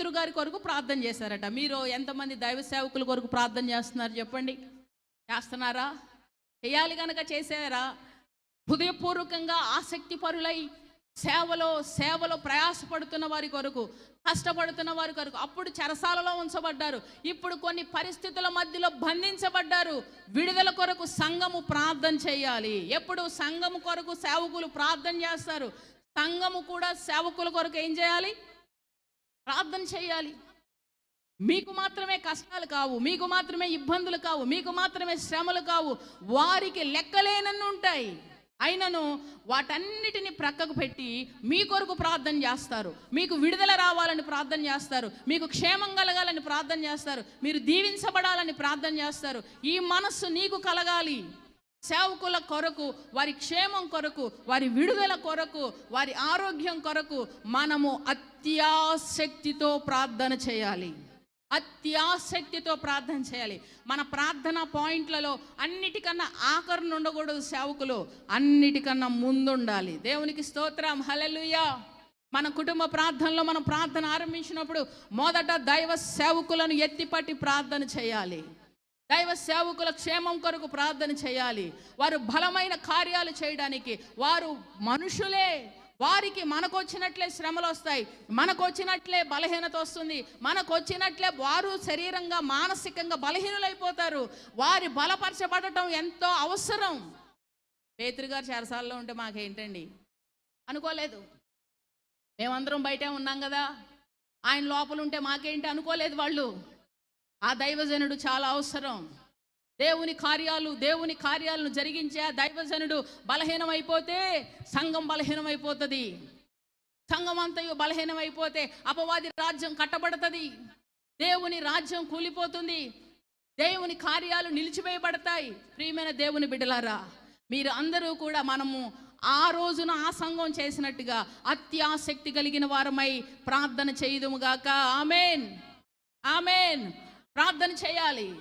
పేతురు గారి కొరకు ప్రార్థన చేశారట. మీరు ఎంతమంది దైవ సేవకుల కొరకు ప్రార్థన చేస్తున్నారు చెప్పండి. చేస్తున్నారా? చేయాలి కనుక చేశారా? హృదయపూర్వకంగా ఆసక్తి పరులై సేవలో సేవలో ప్రయాసపడుతున్న వారి కొరకు కష్టపడుతున్న వారి కొరకు అప్పుడు చెరసాలలో ఉంచబడ్డారు. ఇప్పుడు కొన్ని పరిస్థితుల మధ్యలో బంధించబడ్డారు. విడుదల కొరకు సంఘము ప్రార్థన చేయాలి. ఎప్పుడు? సంఘము కొరకు సేవకులు ప్రార్థన చేస్తారు. సంఘము కూడా సేవకుల కొరకు ఏం చేయాలి? ప్రార్థన చేయాలి. మీకు మాత్రమే కష్టాలు కావు మీకు మాత్రమే ఇబ్బందులు కావు మీకు మాత్రమే శ్రమలు కావు. వారికి లెక్కలేనన్ను ఉంటాయి. అయినను వాటన్నిటిని ప్రక్కకు పెట్టి మీ కొరకు ప్రార్థన చేస్తారు. మీకు విడుదల రావాలని ప్రార్థన చేస్తారు. మీకు క్షేమం కలగాలని ప్రార్థన చేస్తారు. మీరు దీవించబడాలని ప్రార్థన చేస్తారు. ఈ మనస్సు నీకు కలగాలి. సేవకుల కొరకు వారి క్షేమం కొరకు వారి విడుదల కొరకు వారి ఆరోగ్యం కొరకు మనము అత్యాసక్తితో ప్రార్థన చేయాలి. అత్యాసక్తితో ప్రార్థన చేయాలి. మన ప్రార్థన పాయింట్లలో అన్నిటికన్నా ఆఖరణ ఉండకూడదు సేవకులు. అన్నిటికన్నా ముందుండాలి. దేవునికి స్తోత్రం. హల్లెలూయా. మన కుటుంబ ప్రార్థనలో మనం ప్రార్థన ఆరంభించినప్పుడు మొదట దైవ సేవకులను ఎత్తిపట్టి ప్రార్థన చేయాలి. దైవ సేవకుల క్షేమం కొరకు ప్రార్థన చేయాలి. వారు బలమైన కార్యాలు చేయడానికి వారు మనుషులే. వారికి మనకు వచ్చినట్లే శ్రమలు వస్తాయి మనకు వచ్చినట్లే బలహీనత వస్తుంది మనకు వచ్చినట్లే వారు శరీరంగా మానసికంగా బలహీనులైపోతారు. వారి బలపరచబడటం ఎంతో అవసరం. పేతురు గారు ఉంటే మాకేంటండి? అనుకోలేదు. మేమందరం బయటే ఉన్నాం కదా. ఆయన లోపల ఉంటే మాకేంటి? అనుకోలేదు వాళ్ళు. ఆ దైవజనుడు చాలా అవసరం. దేవుని కార్యాలు దేవుని కార్యాలను జరిగించే ఆ దైవజనుడు బలహీనమైపోతే సంఘం బలహీనమైపోతుంది. సంఘం అంతయు బలహీనమైపోతే అపవాది రాజ్యం కట్టబడుతుంది. దేవుని రాజ్యం కూలిపోతుంది. దేవుని కార్యాలు నిలిచివేయబడతాయి. ప్రియమైన దేవుని బిడ్డలారా మీరు అందరూ కూడా మనము ఆ రోజున ఆ సంఘం చేసినట్టుగా అత్యాసక్తి కలిగిన వారమై ప్రార్థన చేయుదుముగాక ఆమెన్. ఆమెన్. ప్రార్థన చేయాలి.